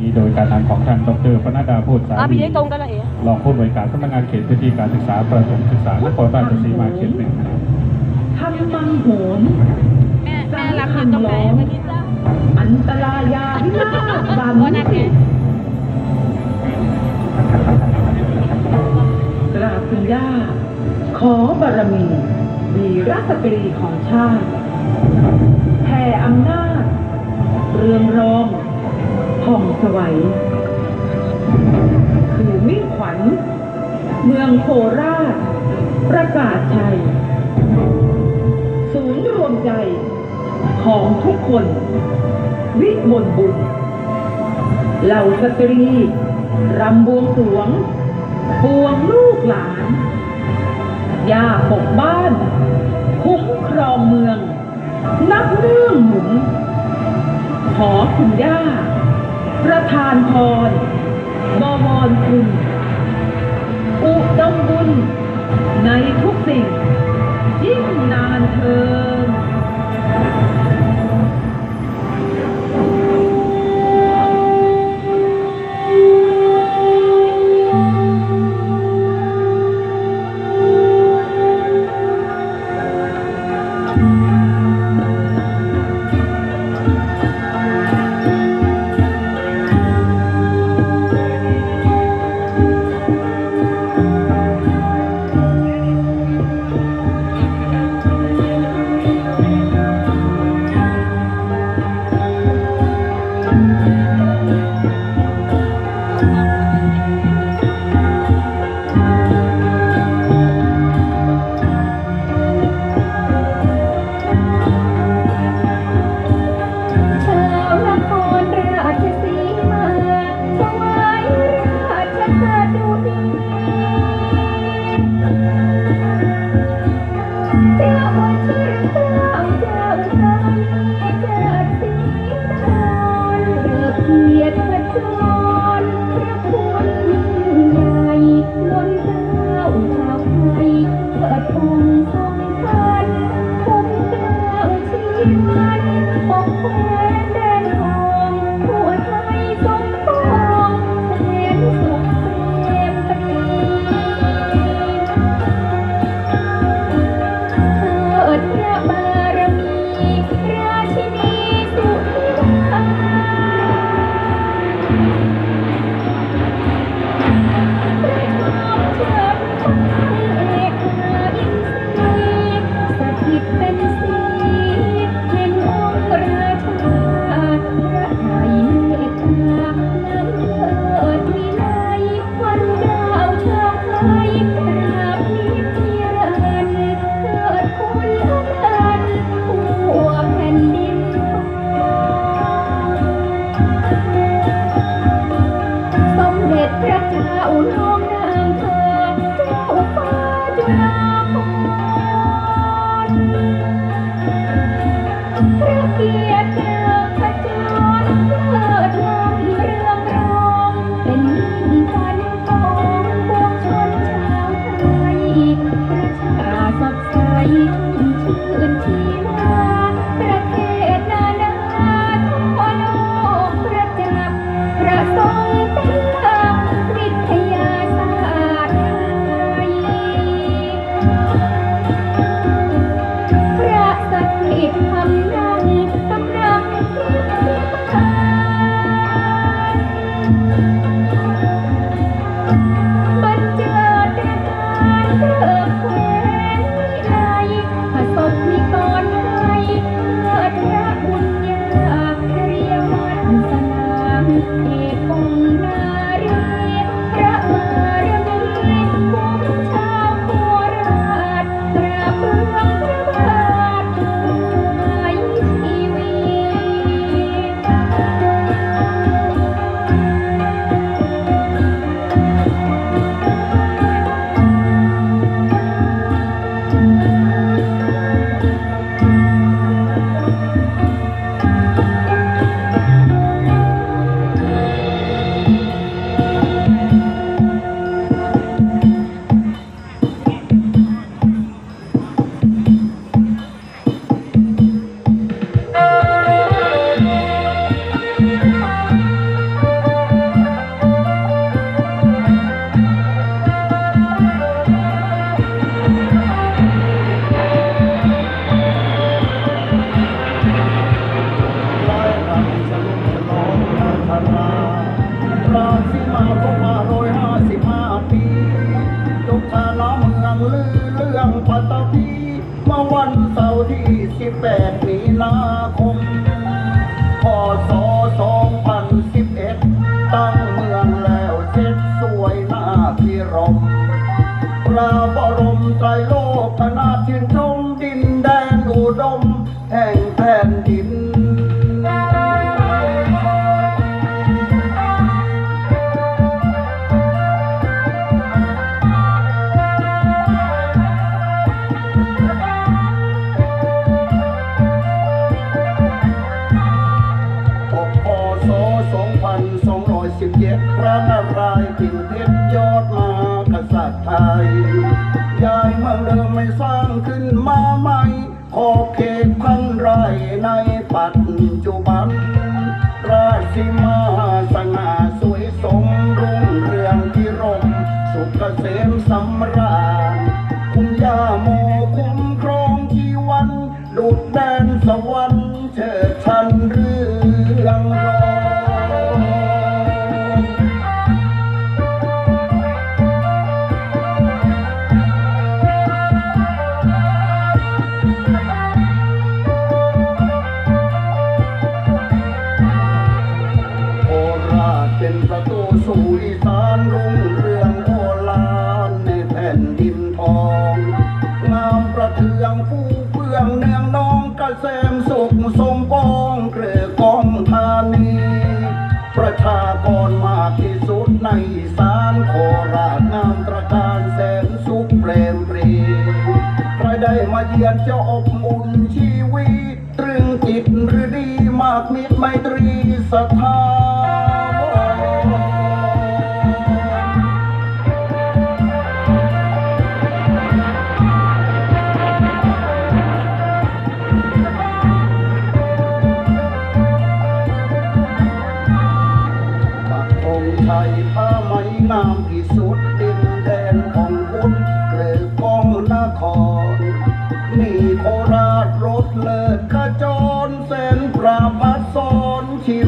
นี้โดยการนำของท่านดรปนัดดาโพูดสาอะมีพี่ได้ตรงกันละเอ๋รองผู้บริการสำนักงานเขตพื้นที่การศึกษาประถมศึกษานครราชสีมาเขตหนึ่งนะครับทำมังโหนแม่แม่รักอยู่ตรงไหนวันนี้จ้าอันตรายาพินาศบานโอ้นั่นไงกราบคุณย่า ขอบารมีวีรสตรีของชาติแผ่อำนาจ เรืองรอง ผ่องสวัยคือมิ่งขวัญ เมืองโคราช ประกาศชัย ศูนย์รวมใจของทุกคน วิมลบุญเหล่าสตรี รำบวงสวง ปวงลูกหลาน ย่าปกบ้าน คุ้มครองเมือง นับเรื่องหมุน ขอคุณย่า ประทานพรบวรคุณ อุดมบุญในทุกสิ่งยิ่ง วันเสาร์ที่ 18 มีนาคม พศ 2011 ตั้งเมืองแล้วเช็ดสวยหน้าพิรมพระบรมไตรโลกนา 2517พระนารายณ์ปิ่นเพช นฤดีมากมิตรไมตรีศรัทธา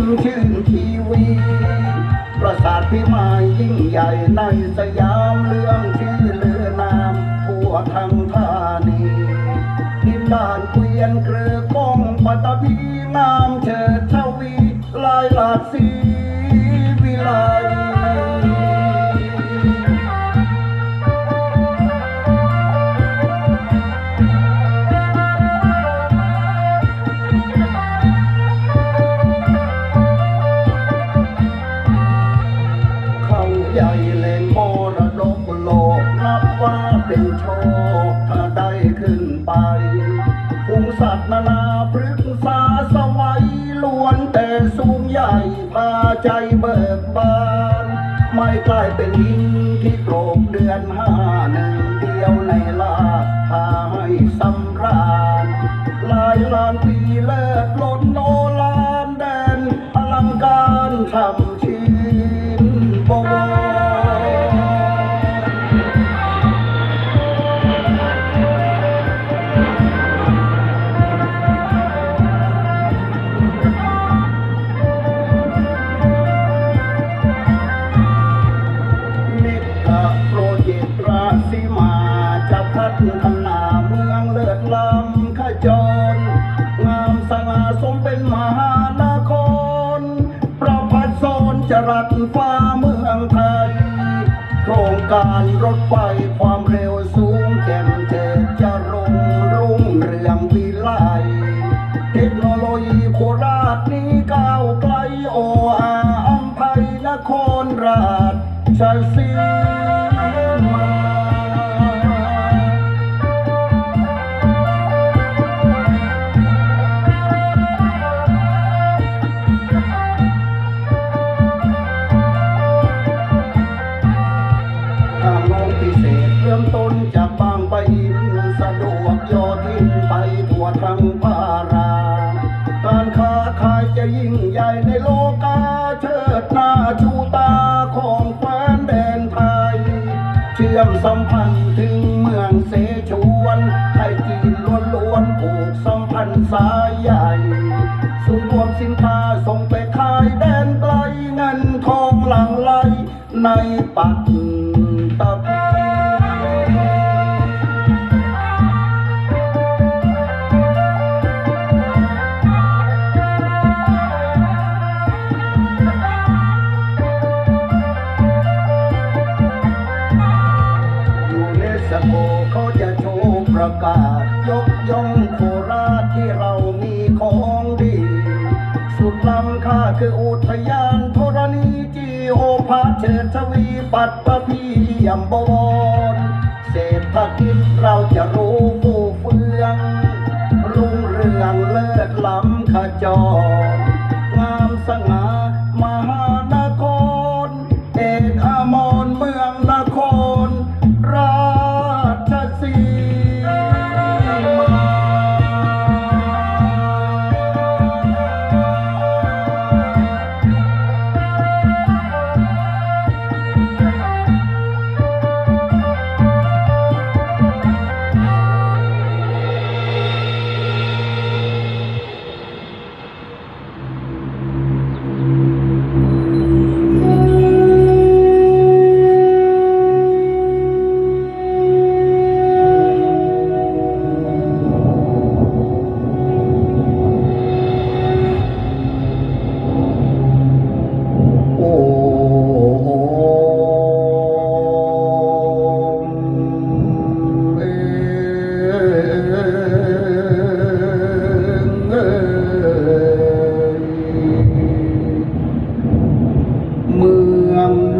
มชื่อทีวี ประสาทพิมายยิ่งใหญ่ในสยามเรื่องชื่อเลือนามผัวทางธานีนิทานเกวียนเกลือกองปัตตพีนามเชิดชวีลายหลากสี คุงสัตว์นานาพฤกษาสวัยล้วนแต่สูงใหญ่พาใจเบิกบาน ไม่กลายเป็นหินที่โกรกเดือนห้าหนึ่งเดียวในลาพาให้สำราญลายลานปีเลิกล้นโน Thank you. รวมสินค้าส่งไปขายแดนไกลเงินทองหลั่งไหลในปัจจุ ค่าคืออุทยานธรณีจีโอภาเชิญทวีปัตตภียมบวรเศรษฐกิจเราจะรู้ฟูเฟืองรุ่งเรืองเลิศล้ำขจร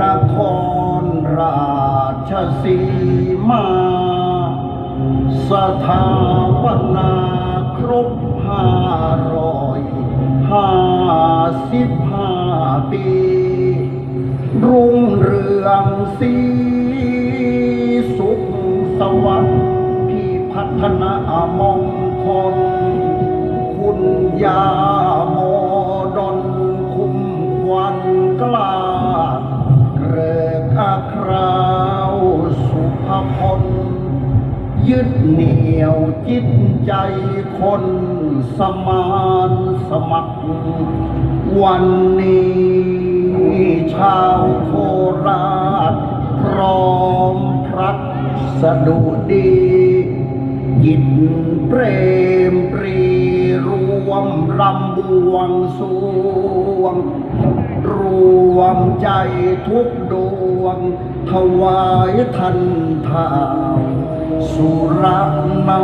นครราชสีมา สถาปนาครบห้าร้อยห้าสิบห้าปี รุ่งเรืองสีสุขสวัสดิ์ที่พัฒนามงคลคุณยาม สุภพลยึดเหนี่ยวจิตใจคนสมานสมัคร วันนี้ชาวโคราชพร้อมพรักสะดุดียินเปรมปรีรวมรำบวงสวง รวมใจทุกดวง ถวายทันทาวสุรนา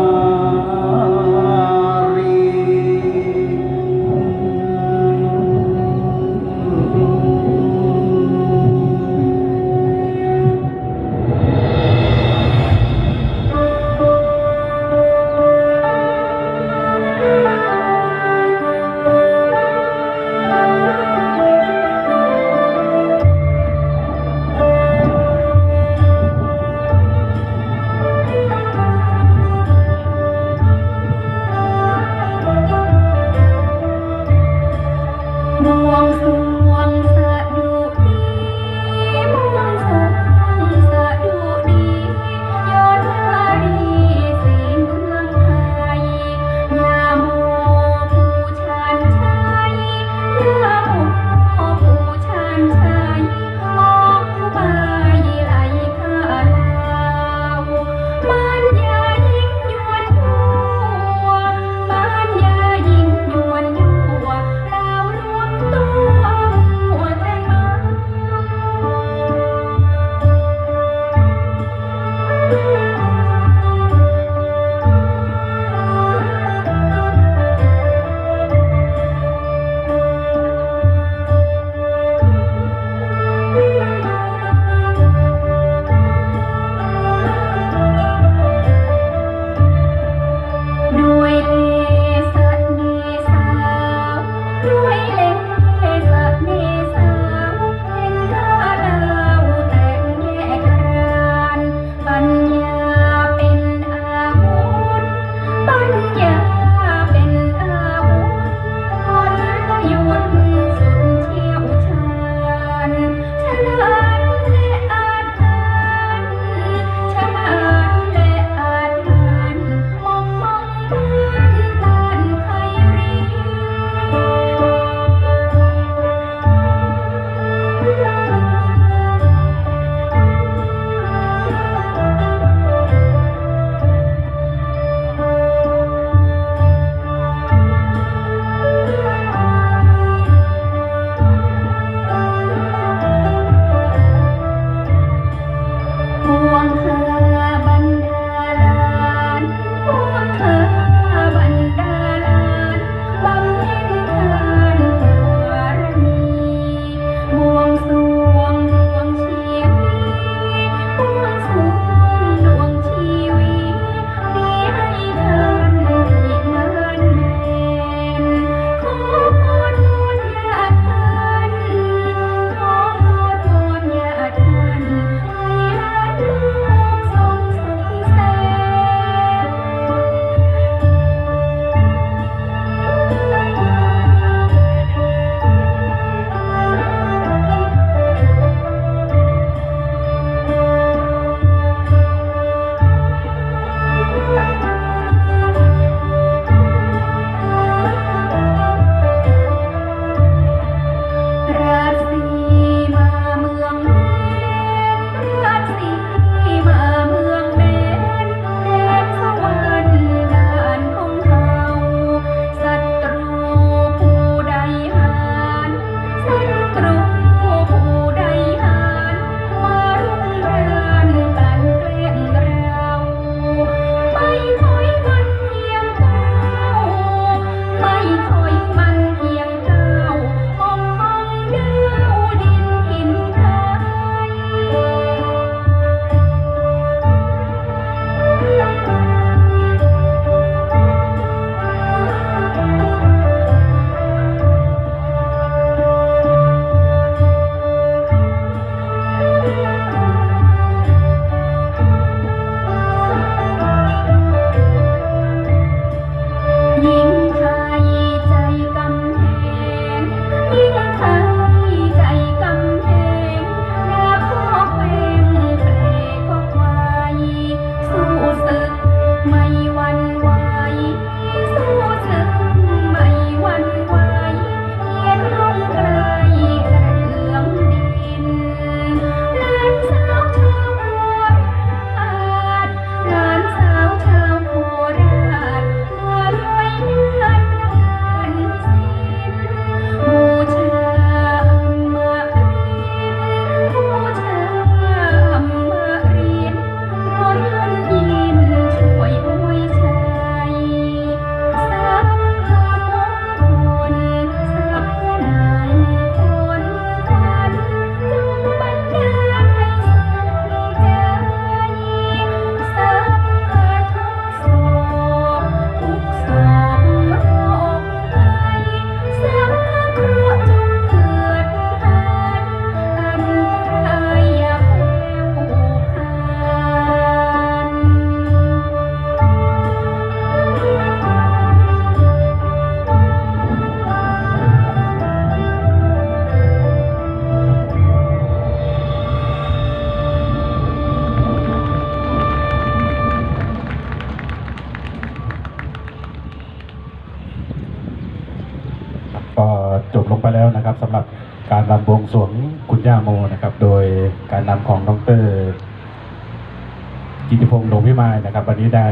งษ์ดงพิมายนะครับวันนี้ได้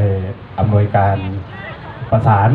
อำนวยการประสาน